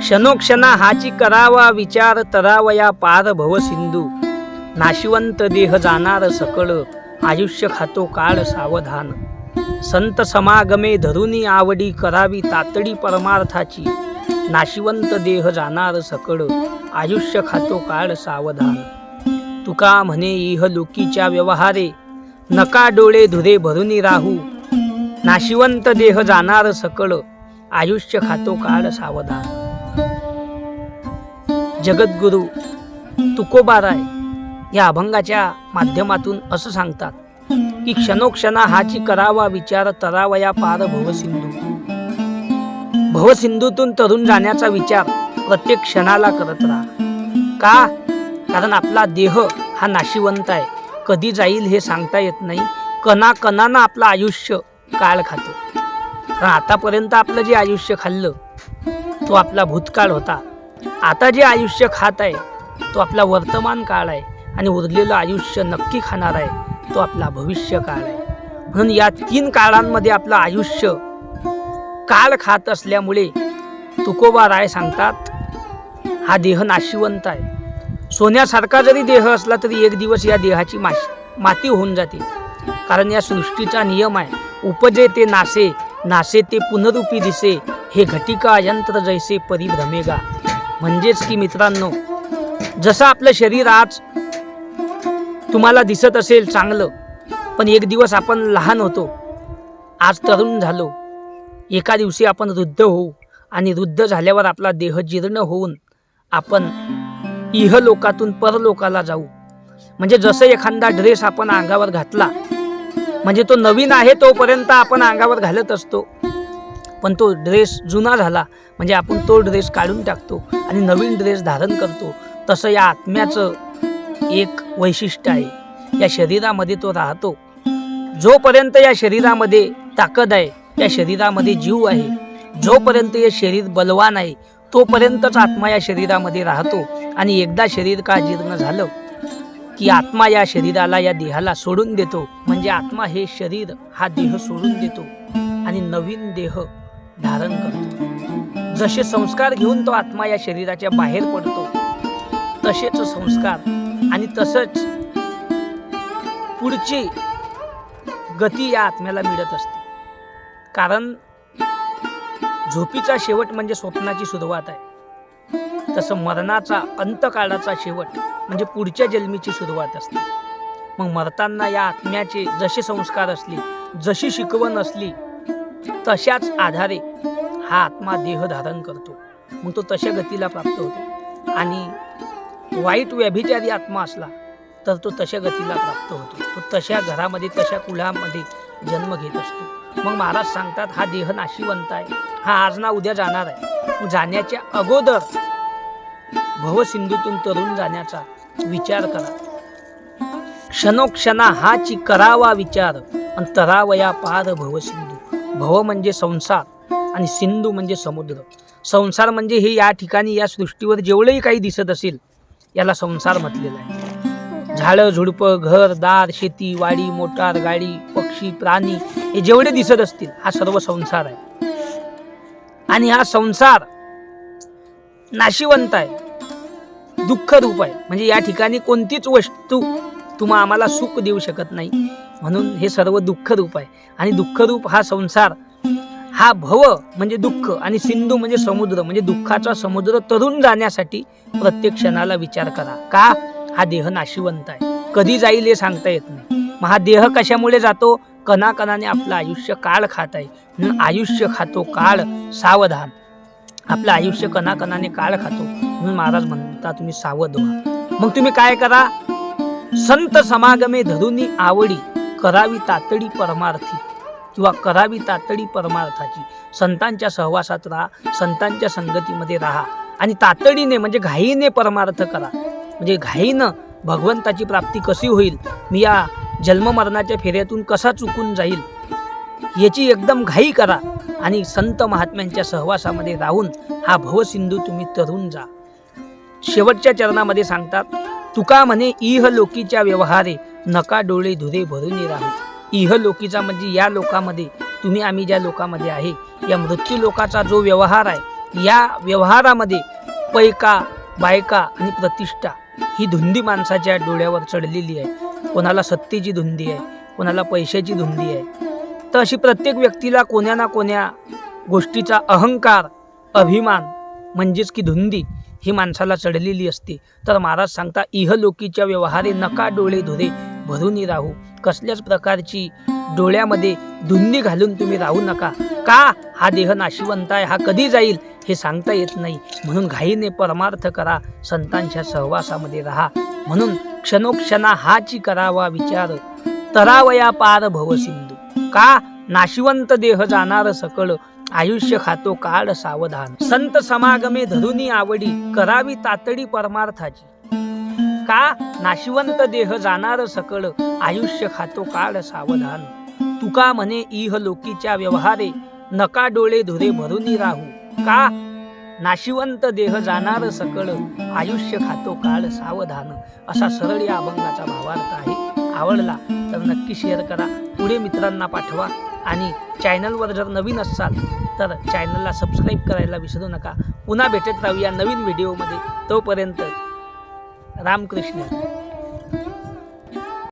क्षणोक्षणा हाची करावा विचार तरावया पार भव सिंधू. नाशिवंत देह जाणार सकळ आयुष्य खातो काळ सावधान. संत समागमे धरुनी आवडी करावी तातडी परमार्थाची. नाशिवंत देह जाणार सकळ आयुष्य खातो काळ सावधान. तुका म्हणे इह लोकीच्या व्यवहारे नका डोळे धुरे भरुनी राहू. नाशिवंत देह जाणार सकळ आयुष्य खातो काळ सावधान. जगद्गुरु तुकोबाराय या अभंगाच्या माध्यमातून असं सांगतात की क्षणोक्षणा हाची करावा विचार तरावया पार भवसिंधू. भवसिंधूतून तरुण जाण्याचा विचार प्रत्येक क्षणाला करत राहा. का? कारण आपला देह हा नाशिवंत आहे. कधी जाईल हे सांगता येत नाही. कणा कणानं आपलं आयुष्य काळ खातो. कारण आतापर्यंत आपलं जे आयुष्य खाल्लं तो आपला भूतकाळ होता. आता जे आयुष्य खात आहे तो आपला वर्तमान काळ आहे आणि उरलेलं आयुष्य नक्की खाणार आहे तो आपला भविष्य काळ आहे. म्हणून या तीन काळांमध्ये आपलं आयुष्य काळ खात असल्यामुळे तुकोबा राय सांगतात हा देह नाशिवंत आहे. सोन्यासारखा जरी देह असला तरी एक दिवस या देहाची माश माती होऊन जाते. कारण या सृष्टीचा नियम आहे उपजे ते नासे नासे ते पुनरुपी दिसे हे घटिका यंत्र जैसे परिभ्रमेगा. म्हणजेच की मित्रांनो जसं आपलं शरीर आज तुम्हाला दिसत असेल चांगलं पण एक दिवस आपण लहान होतो आज तरुण झालो एका दिवशी आपण वृद्ध होऊ आणि वृद्ध झाल्यावर आपला देह जीर्ण होऊन आपण इहलोकातून परलोकाला जाऊ. म्हणजे जसं एखादा ड्रेस आपण अंगावर घातला म्हणजे तो नवीन आहे तोपर्यंत आपण अंगावर घालत असतो. पण तो ड्रेस जुना झाला म्हणजे आपण तो ड्रेस काढून टाकतो आणि नवीन ड्रेस धारण करतो तसं या आत्म्याचं एक वैशिष्ट्य आहे. या शरीरामध्ये तो राहतो. जोपर्यंत या शरीरामध्ये ताकद आहे या शरीरामध्ये जीव आहे जोपर्यंत हे शरीर बलवान आहे तोपर्यंतच आत्मा या शरीरामध्ये राहतो. आणि एकदा शरीर का जीर्ण झालं की आत्मा या शरीराला या देहाला सोडून देतो. म्हणजे आत्मा हे शरीर हा देह सोडून देतो. आणि नवीन देह धारण करतो. जसे संस्कार घेऊन तो आत्मा या शरीराच्या बाहेर पडतो तसेच संस्कार आणि तसंच पुढची गती या आत्म्याला मिळत असते. कारण झोपीचा शेवट म्हणजे स्वप्नाची सुरुवात आहे. तसं मरणाचा अंतकाळाचा शेवट म्हणजे पुढच्या जन्मीची सुरुवात असते. मग मरताना या आत्म्याचे जसे संस्कार असले जशी शिकवण असली तशाच आधारे हा आत्मा देह धारण करतो. मग तो तशा गतीला प्राप्त होतो. आणि वाईट व्यभिचारी आत्मा असला तर तो तशा गतीला प्राप्त होतो. तो तशा घरामध्ये तशा कुळामध्ये जन्म घेत असतो. मग महाराज सांगतात हा देह नाशिवंत आहे. हा आज ना उद्या जाणार आहे. जाण्याच्या अगोदर भवसिंधूतून तरुण जाण्याचा विचार करा. क्षणोक्षणा हाची करावा विचार आणि तरावया पार भवसिंधू. भव म्हणजे संसार आणि सिंधू म्हणजे समुद्र. संसार म्हणजे हे या ठिकाणी या सृष्टीवर जेवढंही काही दिसत असेल याला संसार म्हटलेला आहे. झाडं झुडपं घर दार शेती वाडी मोटार गाडी पक्षी प्राणी हे जेवढे दिसत असतील हा सर्व संसार आहे. आणि हा संसार नाशिवंत आहे. दुःख रूप आहे. म्हणजे या ठिकाणी कोणतीच वस्तू तुम्हा आम्हाला सुख देऊ शकत नाही. म्हणून हे सर्व दुःख रूप आहे. आणि दुःख रूप हा संसार हा भव म्हणजे दुःख आणि सिंधू म्हणजे समुद्र म्हणजे दुःखाचा समुद्र तरुण जाण्यासाठी प्रत्येक क्षणाला विचार करा. का? हा देह नाशिवंत आहे. कधी जाईल हे सांगता येत नाही. मग हा देह कशामुळे जातो? कणाकणाने आपलं आयुष्य काळ खात आहे. म्हणून आयुष्य खातो काळ सावधान. आपलं आयुष्य कणाकणाने काळ खातो. म्हणून महाराज म्हणता तुम्ही सावध व्हा. मग तुम्ही काय करा? संत समागमे धरुनी आवडी. करावी तातडी परमार्थी किंवा करावी तातडी परमार्थाची. संतांच्या सहवासात राहा संतांच्या संगतीमध्ये राहा आणि तातडीने म्हणजे घाईने परमार्थ करा. म्हणजे घाईनं भगवंताची प्राप्ती कशी होईल? मी या जन्ममरणाच्या फेऱ्यातून कसा चुकून जाईल? याची एकदम घाई करा आणि संत महात्म्यांच्या सहवासामध्ये राहून हा भवसिंधू तुम्ही तरून जा. शेवटच्या चरणामध्ये सांगतात तुका म्हणे इह लोकीच्या व्यवहारे नका डोळे धुरे भरून राहू इह लोकीचा म्हणजे या लोकामध्ये तुम्ही आम्ही ज्या लोकामध्ये आहे या मृत्यू लोकाचा जो व्यवहार आहे या व्यवहारामध्ये पैका बायका आणि प्रतिष्ठा ही धुंदी माणसाच्या डोळ्यावर चढलेली आहे. कोणाला सत्तेची धुंदी आहे कोणाला पैशाची धुंदी आहे. तर अशी प्रत्येक व्यक्तीला कोण्या ना कोण्या गोष्टीचा अहंकार अभिमान म्हणजेच की धुंदी ही माणसाला चढलेली असते. तर महाराज सांगता इहलोकीच्या व्यवहारे नका डोळे धुरे भरूनी राहू. कसल्याच प्रकारची डोळ्यामध्ये धुंदी घालून तुम्ही राहू नका. का हा देह नाशिवंत आहे? हा कधी जाईल? हे सांगता येत नाही. म्हणून घाईने परमार्थ करा. संतांच्या सहवासामध्ये राहा. म्हणून क्षणोक्षणा हाची करावा विचार. तरावया पार भवसिंधू का नाशिवंत देह जाणार सकळ? आयुष्य खातो काळ सावधान. संत समागमे धरुनी आवडी. करावी तातडी परमार्थाची. का? नाशिवंत देह जाणार सकळ आयुष्य खातो काळ सावधान. तुका म्हणे इह लोकीच्या व्यवहारे नका डोळे धुरे भरूनी राहू. का? नाशिवंत देह जाणार सकळ आयुष्य खातो काळ सावधान. असा सरळ या अभंगाचा भावार्थ आहे. आवडला तर नक्की शेअर करा. पुढे मित्रांना पाठवा आणि चॅनलवर जर नवीन असाल तर चॅनलला सबस्क्राईब करायला विसरू नका. पुन्हा भेटत राहूया नवीन व्हिडिओमध्ये तोपर्यंत रामकृष्ण.